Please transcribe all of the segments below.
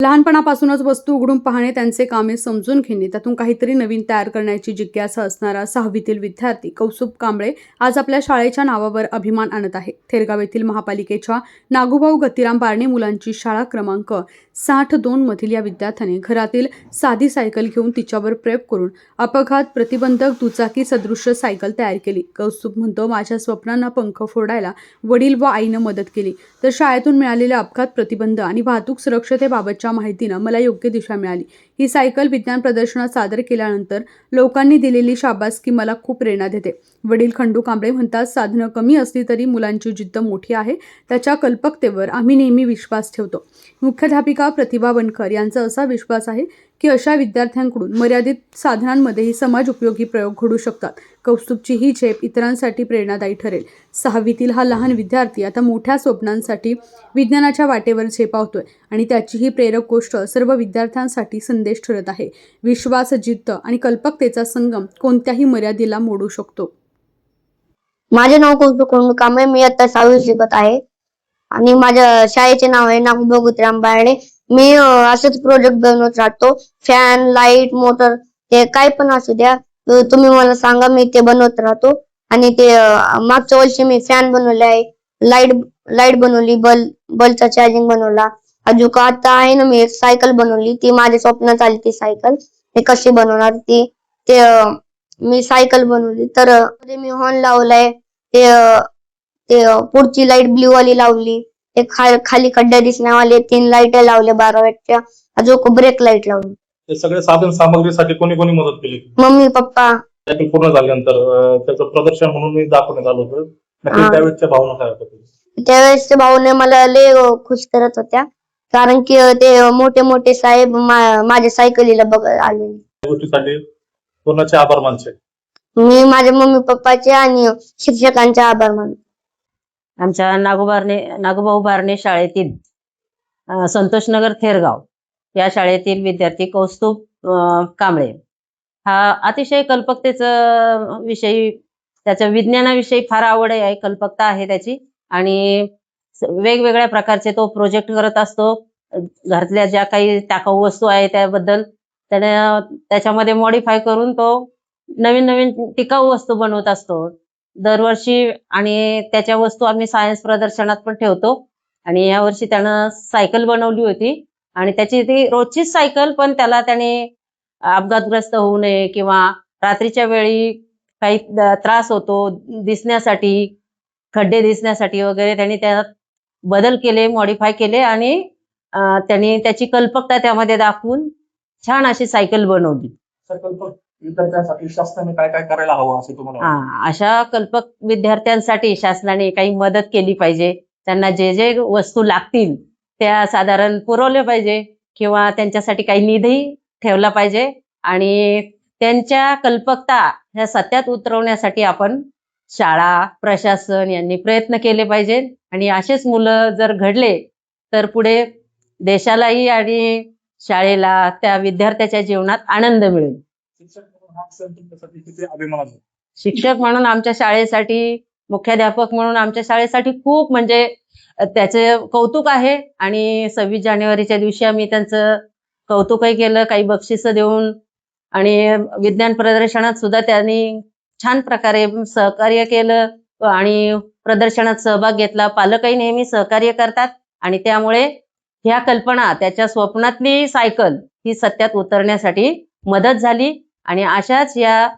लहानपणापासूनच वस्तू उघडून पाहणे त्यांचे कामे समजून घेणे. त्यातून काहीतरी नवीन तयार करण्याची जिज्ञासा असणारा सहावीतील विद्यार्थी कौसुब कांबळे आज आपल्या शाळेच्या नावावर अभिमान आणत आहे. थेरगाव येथील महापालिकेच्या नागोभाऊ गतिराम बारणे मुलांची शाळा क्रमांक साठ दोन मधील या विद्यार्थ्याने घरातील साधी सायकल घेऊन तिच्यावर प्रयोग करून अपघात प्रतिबंधक दुचाकी सदृश्य सायकल तयार केली. कौस्तुभ म्हणतो माझ्या स्वप्नांना पंख फोडायला वडील व आईनं मदत केली. तर शाळेतून मिळालेल्या अपघात प्रतिबंध आणि वाहतूक सुरक्षतेबाबतच्या माहितीनं मला योग्य दिशा मिळाली. ही सायकल विज्ञान प्रदर्शनात सादर केल्यानंतर लोकांनी दिलेली शाबासकी मला खूप प्रेरणा देते. वडील खंडू कांबळे म्हणतात साधनं कमी असली तरी मुलांची जिद्द मोठी आहे. त्याच्या कल्पकतेवर आम्ही नेहमी विश्वास ठेवतो. मुख्याध्यापिका प्रतिभा बनकर यांचा असा विश्वास आहे की अशा विद्यार्थ्यांकडून मर्यादित साधनांमध्येही समाज उपयोगी प्रयोग घडू शकतात. कौस्तुभची ही झेप इतरांसाठी प्रेरणादायी ठरेल. सहावीतील हा लहान विद्यार्थी आता मोठ्या स्वप्नांसाठी विज्ञानाच्या वाटेवर झेपावतोय आणि त्याची ही प्रेरक गोष्ट सर्व विद्यार्थ्यांसाठी संदेश ठरत आहे. विश्वास जिद्द आणि कल्पकतेचा संगम कोणत्याही मर्यादेला मोडू शकतो. माझे नाव कौतुक कांबळे मी आता सहावी शिकत आहे. आणि माझ्या शाळेचे नाव आहे नागोबा गुतराम बारडे मी अं, असेच प्रोजेक्ट बनवत राहतो. फॅन लाइट मोटर ते काय पण असू द्या. तुम्ही मला सांगा मी ते बनवत राहतो. आणि ते मागच्या वर्षी मी फॅन बनवले आहे. लाइट लाइट बनवली बल्ब बल्बचा चार्जिंग बनवला. अजून आता आहे ना मी एक सायकल बनवली. ती माझ्या स्वप्नात आली ती सायकल ते कशी बनवणार ती? ते मी सायकल बनवली. तर मी हॉर्न लावलाय. ते ते पुढची लाइट ब्ल्यू वाली लावली. ते खा- खाली खड्डे दिसण्यावाले तीन लाइट लावले बारा वॅटच्या. अजून ब्रेक लाइट लावली. ते सगळे साधन सामग्रीसाठी कोणी कोणी मदत केली? Mummy papa. सायकल पूर्ण झाल्यानंतर त्याचं प्रदर्शन म्हणून मी दाखवण्यात आलं होतं. नक्की हा. त्यावेळेसच्या भावना काय होत्या? त्यावेळेस भाऊने मला लय खुश करत होत्या. कारण की ते मोठे मोठे साहेब मा- माझ्या सायकलीला बघ आले. गोष्टीसाठी कोणाचे आभार मानचे? मी माझ्या मम्मी पप्पाचे आणि शिक्षकांचे आभार मानतो. आमच्या नागोबारणे नागोभाऊ बारणे शाळेतील अं, संतोषनगर थेरगाव या शाळेतील विद्यार्थी कौस्तुभ अं, कांबळे. हा अतिशय कल्पकतेचं विषयी त्याच्या विज्ञानाविषयी फार आवड आहे कल्पकता आहे त्याची. आणि स- वेगवेगळ्या प्रकारचे तो प्रोजेक्ट करत असतो. घरातल्या ज्या काही टाकाऊ वस्तू आहे त्याबद्दल त्याने त्याच्यामध्ये मॉडीफाय करून तो नवीन नवीन टिकाऊ वस्तू बनवत असतो. दरवर्षी आणि त्याच्या वस्तू आम्ही सायन्स प्रदर्शनात पण ठेवतो. आणि या वर्षी त्यानं सायकल बनवली होती. आणि त्याची ती रोजचीच सायकल पण त्याला त्याने अपघातग्रस्त होऊ नये किंवा रात्रीच्या वेळी काही त्रास होतो दिसण्यासाठी खड्डे दिसण्यासाठी वगैरे त्यांनी त्यात बदल केले मॉडीफाय केले आणि अं, त्यांनी त्याची कल्पकता त्यामध्ये दाखवून छान अशी सायकल बनवली. कल्पक विद्यार्थ्यांसाठी शासनाने काय काय करायला हवं असं तुम्हाला वाटतं? हा अशा कल्पक विद्यार्थ्यांसाठी शासनाने काही मदत केली पाहिजे. त्यांना जे जे वस्तू लागतील त्या साधारण पुरवल्या पाहिजे किंवा त्यांच्यासाठी काही निधी ठेवला पाहिजे. आणि त्यांच्या कल्पकता ह्या सत्यात उतरवण्यासाठी आपण शाळा प्रशासन यांनी प्रयत्न केले पाहिजे. आणि असेच मुलं जर घडले तर पुढे देशालाही आणि शाळेला त्या विद्यार्थ्याच्या जीवनात आनंद मिळेल. शिक्षक म्हणून आमच्या शाळेसाठी मुख्याध्यापक म्हणून आमच्या शाळेसाठी खूप म्हणजे त्याचे कौतुक आहे. आणि सव्वीस जानेवारीच्या दिवशी आम्ही त्यांचं कौतुकही केलं काही बक्षिसं देऊन. आणि विज्ञान प्रदर्शनात सुद्धा त्यांनी छान प्रकारे सहकार्य केलं आणि प्रदर्शनात सहभाग घेतला. पालकही नेहमी सहकार्य करतात आणि त्यामुळे ह्या कल्पना त्याच्या स्वप्नातली सायकल ही सत्यात उतरण्यासाठी मदत झाली आणि अशाच या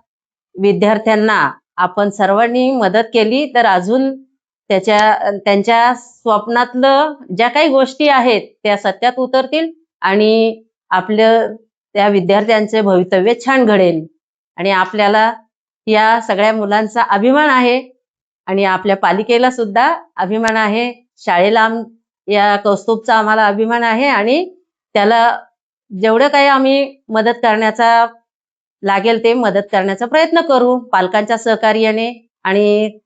विद्यार्थ्यांना आपण सर्वांनी मदत केली तर अजून त्याच्या त्यांच्या स्वप्नातलं ज्या काही गोष्टी आहेत त्या सत्यात उतरतील आणि आपलं त्या विद्यार्थ्यांचे भवितव्य छान घडेल. आणि आपल्याला या सगळ्या मुलांचा अभिमान आहे आणि आपल्या पालिकेला सुद्धा अभिमान आहे. शाळेला या कौस्तुभचा आम्हाला अभिमान आहे आणि त्याला जेवढं काही आम्ही मदत करण्याचा लागेल ते मदत करण्याचा प्रयत्न करू. पालकांच्या सहकार्याने आणि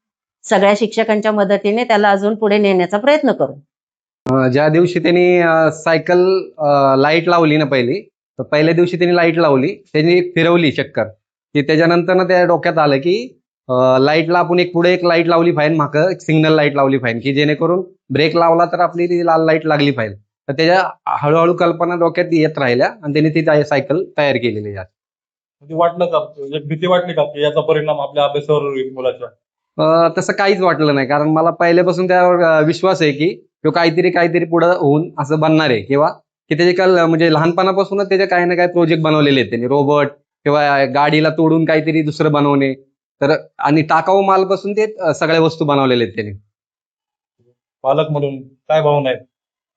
सगळ्या शिक्षकांच्या मदतीने त्याला अजून पुढे नेण्याचा प्रयत्न करू. ज्या दिवशी त्यांनी सायकल लाइट लावली ना पहिली तर पहिल्या दिवशी त्यांनी लाइट लावली त्यांनी फिरवली चक्कर की त्याच्यानंतर ना त्या डोक्यात आलं की लाईटला आपण एक पुढे एक लाइट लावली पाहिजे मागं सिग्नल लाइट लावली पाहिजे की जेणेकरून ब्रेक लावला तर आपली ती लाल लाइट लागली पाहिजे तर त्याच्या हळूहळू कल्पना डोक्यात येत राहिल्या आणि त्यांनी ती सायकल तयार केलेली आहे. म्हणजे वाटलं का? एक भीती वाटली का याचा परिणाम आपल्या अभ्यासावर होईल मुलाच्या? तसं काहीच वाटलं नाही कारण मला पहिल्यापासून त्यावर विश्वास आहे की तो काहीतरी काहीतरी पुढे होऊन असं बनणार आहे. किंवा की त्याचे काल म्हणजे लहानपणापासूनच त्याचे काही ना काही प्रोजेक्ट बनवलेले आहेत त्यांनी. रोबोट किंवा गाडीला तोडून काहीतरी दुसरं बनवणे. तर आणि टाकाऊ मालपासून ते अं, सगळ्या वस्तू बनवलेल्या आहेत त्यांनी. पालक म्हणून काय भावना आहेत?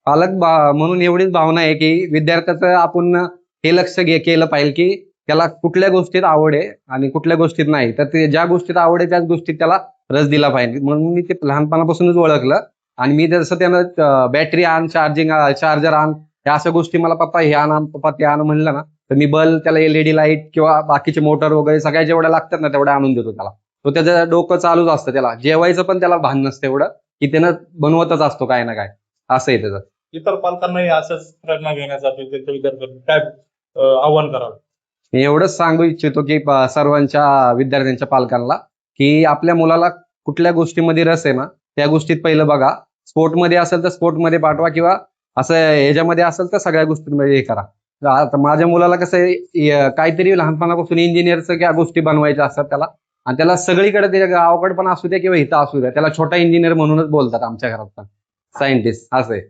पालक बा- म्हणून एवढीच भावना आहे की विद्यार्थ्याचं आपण हे लक्ष घे केलं पाहिजे की त्याला कुठल्या गोष्टीत आवड आहे आणि कुठल्या गोष्टीत नाही. तर ते ज्या गोष्टीत आवड आहे त्याच गोष्टीत त्याला रस दिला पाहिजे. म्हणून मी ते लहानपणापासूनच ओळखलं. आणि मी जसं त्यानं बॅटरी आण चार्जिंग चार्जर आण या अशा गोष्टी मला पप्पा हे आण पप्पा ते आण म्हणलं ना तर मी बल्ब त्याला एलईडी लाइट किंवा बाकीचे मोटर वगैरे सगळ्या जेवढ्या लागतात ना तेवढ्या आणून देतो त्याला. तो त्याचं डोकं चालूच असतं त्याला. जेवायचं पण त्याला भान नसतं एवढं की त्यानं बनवतच असतो काय ना काय. असं आहे त्याचं. इतर पालकांनाही असंच प्रेरणा घेण्यासाठी त्यांच्या विद्यार्थ्यांनी काय आव्हान करावं? मी एवढंच सांगू इच्छितो की सर्वांच्या विद्यार्थ्यांच्या पालकांना की आपल्या मुलाला कुठल्या गोष्टीमध्ये रस आहे ना त्या गोष्टीत पहिलं बघा. स्पोर्टमध्ये असेल तर स्पोर्टमध्ये पाठवा किंवा असं ह्याच्यामध्ये असेल तर सगळ्या गोष्टींमध्ये हे करा. आता माझ्या मुलाला कसं आहे काहीतरी लहानपणापासून इंजिनिअरचं किंवा गोष्टी बनवायच्या असतात त्याला. आणि त्याला सगळीकडे त्याच्या गावाकडे पण असू द्या किंवा इथं असू द्या त्याला छोटा इंजिनियर म्हणूनच बोलतात आमच्या घरात पण. सायंटिस्ट असं आहे.